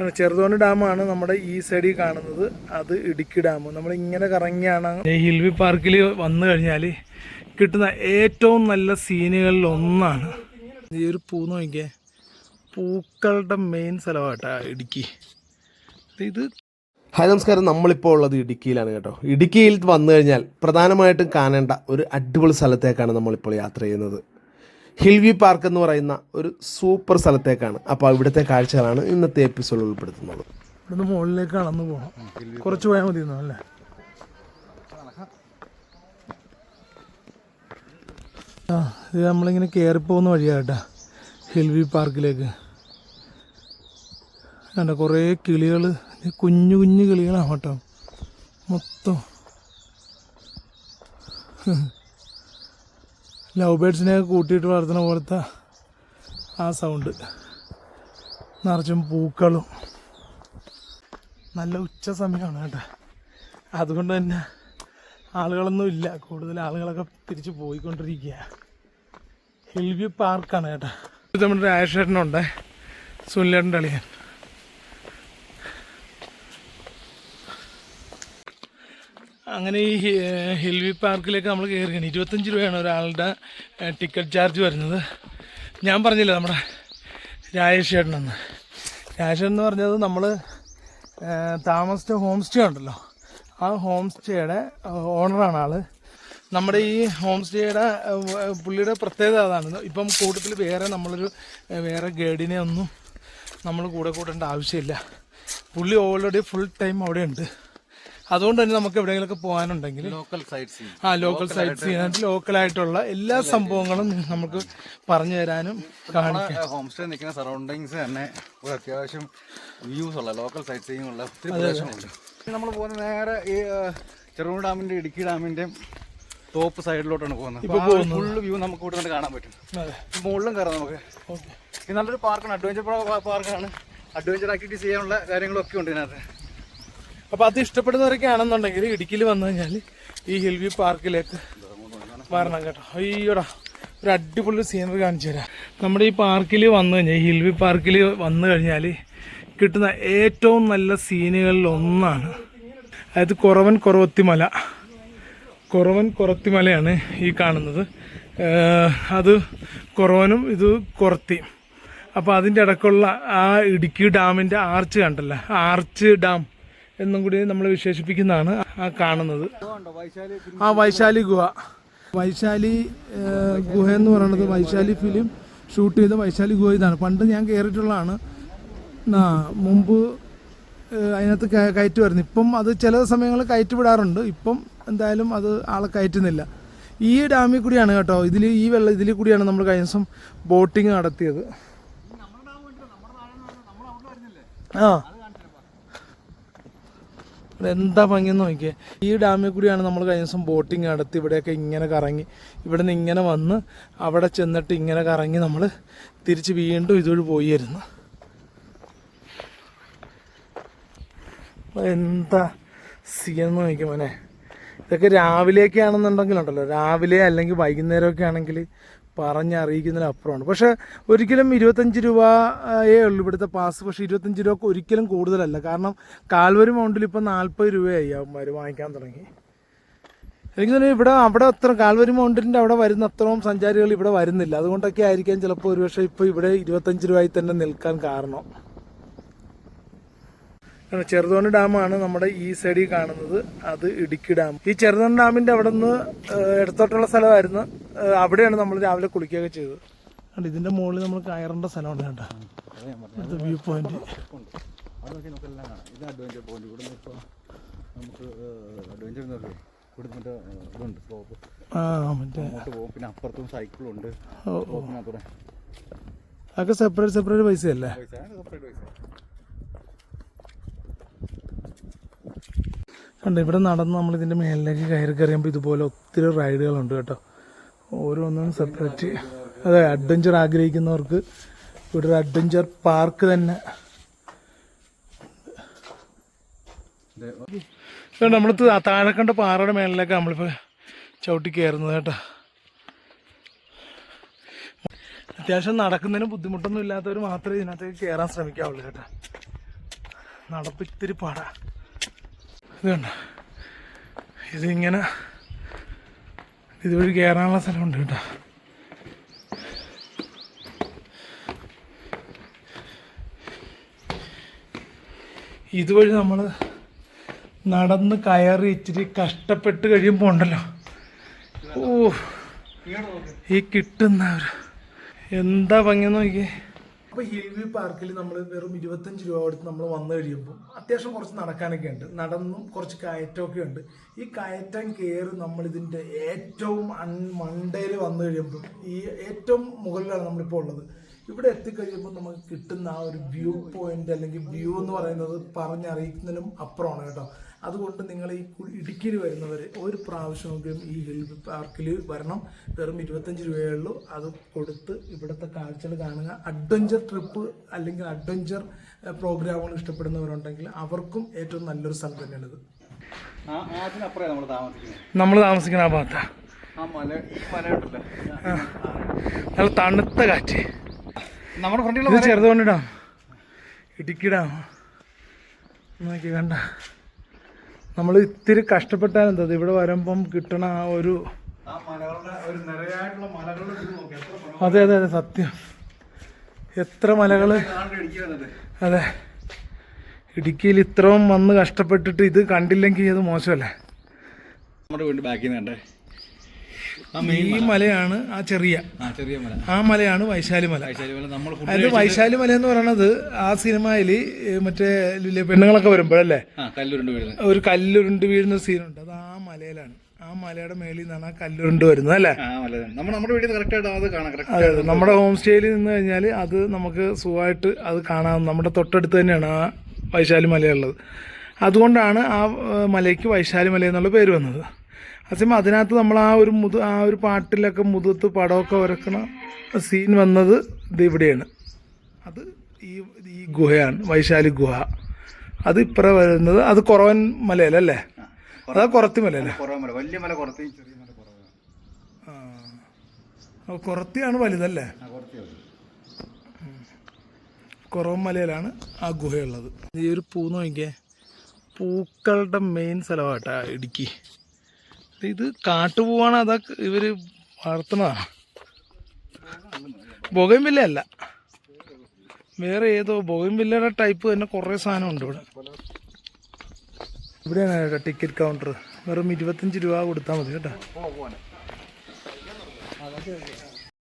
ആണ്. ചെറുതോണി ഡാമാണ് നമ്മുടെ ഈ സൈഡിൽ കാണുന്നത്. അത് ഇടുക്കി ഡാം നമ്മൾ ഇങ്ങനെ കറങ്ങിയാണ് ഹിൽവി പാർക്കിൽ വന്നു കഴിഞ്ഞാൽ കിട്ടുന്ന ഏറ്റവും നല്ല സീനുകളിൽ ഒന്നാണ്. ഈ ഒരു പൂ നോക്കിയേ പൂക്കളുടെ മെയിൻ സ്ഥലമാട്ടാ ഇടുക്കി. ഇത് ഹായ് നമസ്കാരം. നമ്മളിപ്പോൾ ഉള്ളത് ഇടുക്കിയിലാണ് കേട്ടോ. ഇടുക്കിയിൽ വന്നു കഴിഞ്ഞാൽ പ്രധാനമായിട്ടും കാണേണ്ട ഒരു അടിപൊളി സ്ഥലത്തേക്കാണ് നമ്മളിപ്പോൾ യാത്ര ചെയ്യുന്നത്. ഹിൽവ്യൂ പാർക്ക് എന്ന് പറയുന്ന ഒരു സൂപ്പർ സ്ഥലത്തേക്കാണ്. അപ്പോൾ ഇവിടുത്തെ കാഴ്ചകളാണ് ഇന്നത്തെ എപ്പിസോഡ് ഉൾപ്പെടുത്തുന്നത്. ഇവിടുന്ന് മുകളിലേക്ക് അളന്ന് പോകണം കുറച്ച് പോയാൽ മതി അല്ലേ? ആ ഇത് നമ്മളിങ്ങനെ കയറി കയറിപ്പോകുന്ന വഴിയാട്ടാ ഹിൽവി പാർക്കിലേക്ക്. കണ്ട കുറേ കിളികൾ കുഞ്ഞു കുഞ്ഞു കിളികളാണ് കേട്ടോ മൊത്തം. ലവ് ബേഡ്സിനെ കൂട്ടിയിട്ട് വളർത്തുന്ന പോലത്തെ ആ സൗണ്ട് നിറച്ചും പൂക്കളും. നല്ല ഉച്ച സമയമാണ് കേട്ടോ. അതുകൊണ്ട് തന്നെ ആളുകളൊന്നും ഇല്ല. കൂടുതൽ ആളുകളൊക്കെ തിരിച്ച് പോയിക്കൊണ്ടിരിക്കുക ഹിൽവ്യൂ പാർക്കാണ് കേട്ടോ. നമ്മുടെ രാജേഷേട്ടനുണ്ട്. സുനിലേട്ടന്റെ അളിയൻ. അങ്ങനെ ഈ ഹിൽ പാർക്കിലേക്ക് നമ്മൾ കയറുകയാണ് ഇരുപത്തഞ്ച് രൂപയാണ് ഒരാളുടെ ടിക്കറ്റ് ചാർജ് വരുന്നത്. ഞാൻ പറഞ്ഞില്ല നമ്മുടെ രാജേഷേട്ടനെന്ന്. രാജേഷേട്ടൻ എന്ന് പറഞ്ഞത് നമ്മൾ താമസിച്ച ഹോം സ്റ്റേ ഉണ്ടല്ലോ. ആ ഹോം സ്റ്റേയുടെ ഓണറാണ് ആൾ. നമ്മുടെ ഈ ഹോം സ്റ്റേയുടെ പുള്ളിയുടെ പ്രത്യേകത അതാണ്. ഇപ്പം കൂട്ടത്തിൽ വേറെ നമ്മളൊരു വേറെ ഗൈഡിനെ ഒന്നും നമ്മൾ കൂടെ കൂട്ടേണ്ട ആവശ്യമില്ല. പുള്ളി ഓൾറെഡി ഫുൾ ടൈം അവിടെ ഉണ്ട് അതുകൊണ്ട് തന്നെ നമുക്ക് എവിടെയെങ്കിലൊക്കെ പോകാനുണ്ടെങ്കിൽ ലോക്കൽ സൈറ്റ്സ് ആ ലോക്കൽ സൈറ്റ് ലോക്കൽ ആയിട്ടുള്ള എല്ലാ സംഭവങ്ങളും നമുക്ക് പറഞ്ഞു തരാനും കാണിക്കാം. ഹോം സ്റ്റേ നിൽക്കുന്ന സറൗണ്ടിങ്സ് തന്നെ ഒരു അത്യാവശ്യം വ്യൂസ് ഉള്ള ലോക്കൽ സൈറ്റ് സീയിങ് ഉള്ള ഒത്തിരി പ്രദേശങ്ങളുണ്ട്. നമ്മൾ പോകുന്ന നേരെ ഈ ചെറുപുഴ ഡാമിന്റെ ഇടുക്കി ഡാമിന്റെ ടോപ്പ് സൈഡിലോട്ടാണ് പോകുന്നത്. ഫുള്ള് വ്യൂ നമുക്ക് ഇവിടെ നിന്ന് കാണാൻ പറ്റും. മുകളിലും കയറാം നമുക്ക്. ഇത് നല്ലൊരു പാർക്കാണ് അഡ്വഞ്ചർ പാർക്കാണ് അഡ്വഞ്ചർ ആക്ടിവിറ്റീസ് ചെയ്യാനുള്ള കാര്യങ്ങളൊക്കെ ഉണ്ട് ഇതിനകത്ത്. അപ്പോൾ അത് ഇഷ്ടപ്പെടുന്നവരൊക്കെ ആണെന്നുണ്ടെങ്കിൽ ഇടുക്കിയിൽ വന്നു കഴിഞ്ഞാൽ ഈ ഹിൽവി പാർക്കിലേക്ക് വരണം കേട്ടോ. അയ്യോടാ ഒരു അടിപൊളി സീനറി കാണിച്ചു തരാം. നമ്മുടെ ഈ പാർക്കിൽ വന്നു കഴിഞ്ഞാൽ ഹിൽ ഹിൽവി പാർക്കിൽ വന്നു കഴിഞ്ഞാൽ കിട്ടുന്ന ഏറ്റവും നല്ല സീനുകളിൽ ഒന്നാണ്. അതായത് കുറവൻ കുറവത്തിമല. കുറവൻ കുറത്തിമലയാണ് ഈ കാണുന്നത്. അത് കുറവനും ഇത് കുറത്തിയും അപ്പോൾ അതിന്റെ ഇടയ്ക്കുള്ള ആ ഇടുക്കി ഡാമിന്റെ ആർച്ച് കണ്ടല്ലോ? Arch dam. എന്നും കൂടി നമ്മൾ വിശേഷിപ്പിക്കുന്നതാണ് ആ കാണുന്നത്. ആ വൈശാലി ഗുഹ. വൈശാലി ഗുഹ എന്ന് പറയുന്നത് വൈശാലി ഫിലിം ഷൂട്ട് ചെയ്ത വൈശാലി ഗുഹ ഇതാണ്. പണ്ട് ഞാൻ കയറിയിട്ടുള്ളതാണ് മുമ്പ് അതിനകത്ത് വരുന്നു. ഇപ്പം അത് ചില സമയങ്ങളിൽ കയറ്റി വിടാറുണ്ട്. ഇപ്പം എന്തായാലും അത് ആളെ കയറ്റുന്നില്ല. ഈ ഡാമിൽ കൂടിയാണ് കേട്ടോ. ഇതിൽ ഈ വെള്ളം ഇതിൽ കൂടിയാണ് നമ്മൾ കഴിഞ്ഞ ദിവസം ബോട്ടിങ് നടത്തിയത്. ആ. എന്താ ഭംഗി നോക്കിയേ. ഈ ഡാമിൽ കൂടിയാണ് നമ്മൾ കഴിഞ്ഞ ദിവസം ബോട്ടിങ് നടത്തി ഇവിടെയൊക്കെ ഇങ്ങനെ കറങ്ങി. ഇവിടെ നിന്ന് ഇങ്ങനെ വന്ന് അവിടെ ചെന്നിട്ട് ഇങ്ങനെ കറങ്ങി നമ്മൾ തിരിച്ച് വീണ്ടും ഇതുവഴി പോയിരുന്നു. എന്താ സീനെന്ന് നോക്കിയ മോനെ. ഇതൊക്കെ രാവിലെയൊക്കെ ആണെന്നുണ്ടെങ്കിലുണ്ടല്ലോ. രാവിലെ അല്ലെങ്കിൽ വൈകുന്നേരമൊക്കെ ആണെങ്കിൽ പറഞ്ഞറിയിക്കുന്നതിന് അപ്പുറമാണ് പക്ഷേ ഒരിക്കലും ഇരുപത്തഞ്ച് രൂപയേ ഉള്ളൂ ഇവിടുത്തെ പാസ് പക്ഷേ ഇരുപത്തഞ്ച് രൂപ ഒരിക്കലും കൂടുതലല്ല. കാരണം കാൽവരി മൗണ്ടിൽ ഇപ്പം നാൽപ്പത് രൂപയായി അവന്മാർ വാങ്ങിക്കാൻ തുടങ്ങി. എനിക്ക് തോന്നുന്നു ഇവിടെ അവിടെ അത്ര കാൽവരി മൗണ്ടിന്റെ അവിടെ വരുന്ന അത്രയും സഞ്ചാരികൾ ഇവിടെ വരുന്നില്ല. അതുകൊണ്ടൊക്കെ ആയിരിക്കാം ചിലപ്പോൾ ഒരുപക്ഷെ ഇപ്പോൾ ഇവിടെ ഇരുപത്തഞ്ച് രൂപയിൽ തന്നെ നിൽക്കാൻ കാരണം. ചെറുതോണി ഡാമാണ് നമ്മുടെ ഈ സൈഡിൽ കാണുന്നത്. അത് ഇടുക്കി ഡാം. ഈ ചെറുതോണി ഡാമിന്റെ അവിടെ നിന്ന് എടുത്തോട്ടുള്ള സ്ഥലമായിരുന്നു. അവിടെയാണ് നമ്മൾ രാവിലെ കുളിക്കുകയൊക്കെ ചെയ്തത്. അല്ല ഇതിന്റെ മുകളിൽ നമ്മൾ കയറേണ്ട സ്ഥലമാണ് കേട്ടോ. വ്യൂ പോയിന്റ് അതൊക്കെ സെപ്പറേറ്റ് സെപ്പറേറ്റ് പൈസ സെപ്പറേറ്റ് കണ്ടോ ഇവിടെ നടന്ന് നമ്മൾ ഇതിന്റെ മേലിലേക്ക് കയറി കയറിയുമ്പോൾ ഇതുപോലെ ഒത്തിരി റൈഡുകളുണ്ട് കേട്ടോ. ഓരോന്നും സെപ്പറേറ്റ് അതെ അഡ്വഞ്ചർ ആഗ്രഹിക്കുന്നവർക്ക് ഇവിടെ ഒരു അഡ്വഞ്ചർ പാർക്ക് തന്നെ. നമ്മൾ താഴെ കണ്ട പാറയുടെ മേളിലേക്ക് നമ്മളിപ്പോൾ ചവിട്ടി കയറുന്നത് കേട്ടോ. അത്യാവശ്യം നടക്കുന്നതിന് ബുദ്ധിമുട്ടൊന്നും ഇല്ലാത്തവർ മാത്രമേ ഇതിനകത്തേക്ക് കയറാൻ ശ്രമിക്കാവുള്ളൂ കേട്ടോ. നടപ്പ് ഇത്തിരി പാടാ. ഇത് കണ്ട ഇതിങ്ങനെ ഇതുവഴി കയറാനുള്ള സ്ഥലമുണ്ട് കേട്ടോ. ഇതുവഴി നമ്മൾ നടന്ന് കയറി ഇച്ചിരി കഷ്ടപ്പെട്ട് കഴിയുമ്പോൾ ഉണ്ടല്ലോ. ഓ ഈ കിട്ടുന്ന ഒരു എന്താ ഭംഗി നോക്കിയേ. അപ്പൊ ഹിൽ വ്യൂ പാർക്കിൽ നമ്മൾ വെറും ഇരുപത്തഞ്ച് രൂപ കൊടുത്ത് നമ്മൾ വന്നു കഴിയുമ്പോൾ അത്യാവശ്യം കുറച്ച് നടക്കാനൊക്കെ ഉണ്ട്. നടന്നും കുറച്ച് കയറ്റമൊക്കെ ഉണ്ട്. ഈ കയറ്റം കയറി നമ്മൾ ഇതിന്റെ ഏറ്റവും അൺ മണ്ടയിൽ വന്നു കഴിയുമ്പോൾ ഈ ഏറ്റവും മുകളിലാണ് നമ്മളിപ്പോൾ ഉള്ളത്. ഇവിടെ എത്തിക്കഴിയുമ്പോൾ നമുക്ക് കിട്ടുന്ന ആ ഒരു വ്യൂ പോയിന്റ് അല്ലെങ്കിൽ വ്യൂ എന്ന് പറയുന്നത് പറഞ്ഞറിയിക്കുന്നതിനും അപ്പുറമാണ് കേട്ടോ. അതുകൊണ്ട് നിങ്ങൾ ഈ ഇടുക്കിയിൽ വരുന്നവർ ഒരു പ്രാവശ്യമെങ്കിലും ഈ ഹിൽ പാർക്കിൽ വരണം. വെറും ഇരുപത്തഞ്ച് രൂപയേ ഉള്ളൂ. അത് കൊടുത്ത് ഇവിടുത്തെ കാഴ്ചകൾ കാണുക. അഡ്വഞ്ചർ ട്രിപ്പ് അല്ലെങ്കിൽ അഡ്വഞ്ചർ പ്രോഗ്രാമുകൾ ഇഷ്ടപ്പെടുന്നവരുണ്ടെങ്കിൽ അവർക്കും ഏറ്റവും നല്ലൊരു സ്ഥലം തന്നെയാണിത്. നമ്മൾ താമസിക്കുന്ന ആ ഭാഗത്താ. നല്ല തണുത്ത കാറ്റ്. നമ്മുടെ ഫ്രണ്ടിലുള്ള ഇത് ഇടുക്കിടാം. നോക്കി കണ്ട നമ്മൾ ഇത്തിരി കഷ്ടപ്പെട്ടാൽ എന്താ ഇവിടെ വരുമ്പം കിട്ടണ ആ ഒരു അതെ അതെ അതെ സത്യം. എത്ര കാണാണ്ട് അതെ. ഇടുക്കിയിൽ ഇത്രയും വന്ന് കഷ്ടപ്പെട്ടിട്ട് ഇത് കണ്ടില്ലെങ്കിൽ അത് മോശമല്ലേ? നമ്മുടെ വീട് ബാക്കിൽ നിന്ന് കണ്ടേ. ഈ മലയാണ് ആ ചെറിയ. ആ ചെറിയ മല. ആ മലയാണ് വൈശാലി മല. അത് വൈശാലി മല എന്ന് പറയണത് ആ സിനിമയിൽ മറ്റേ പെണ്ണുങ്ങളൊക്കെ വരുമ്പോഴല്ലേ? ഒരു കല്ലുരുണ്ട് വീഴുന്ന സീനുണ്ട്. അത് ആ മലയിലാണ്. ആ മലയുടെ മേളിൽ നിന്നാണ് ആ കല്ലുരുണ്ട് വരുന്നത് അല്ലേ? അതെ അതെ നമ്മുടെ ഹോം സ്റ്റേയിൽ നിന്ന് കഴിഞ്ഞാൽ അത് നമുക്ക് സുഖമായിട്ട് അത് കാണാം. നമ്മുടെ തൊട്ടടുത്ത് തന്നെയാണ് ആ വൈശാലി മലയുള്ളത്. അതുകൊണ്ടാണ് ആ മലയ്ക്ക് വൈശാലി മല എന്നുള്ള പേര് വന്നത്. അതേസമയം അതിനകത്ത് നമ്മൾ ആ ഒരു മുതു ആ ഒരു പാട്ടിലൊക്കെ മുതുത്ത് പടമൊക്കെ വരക്കണ സീൻ വന്നത് ഇത് ഇവിടെയാണ്. അത് ഈ ഈ ഗുഹയാണ് വൈശാലി ഗുഹ. അത് ഇപ്പറ വരുന്നത് അത് കുറവൻ മലയിലല്ലേ അതാ കുറത്തി മലയല്ലേ വലിയ മല കുറത്തി ചെറിയ മല കുറവാണ് കുറത്തിയാണ് വലുതല്ലേ? കുറവൻ മലയിലാണ് ആ ഗുഹയുള്ളത്. ഈ ഒരു പൂ നോക്കിയേ പൂക്കളുടെ മെയിൻ സ്ഥലമാട്ടാ ഇടുക്കി. ഇത് കാട്ടുപോവാണ് അതാ ഇവർ വളർത്തണതാണ് ബൊഗൻവില്ല അല്ല വേറെ ഏതോ ബൊഗൻവില്ലയുടെ ടൈപ്പ് തന്നെ കുറേ സാധനമുണ്ട് ഇവിടെ. ഇവിടെയാണ് കേട്ടോ ടിക്കറ്റ് കൗണ്ടർ വെറും ഇരുപത്തഞ്ച് രൂപ കൊടുത്താൽ മതി കേട്ടോ.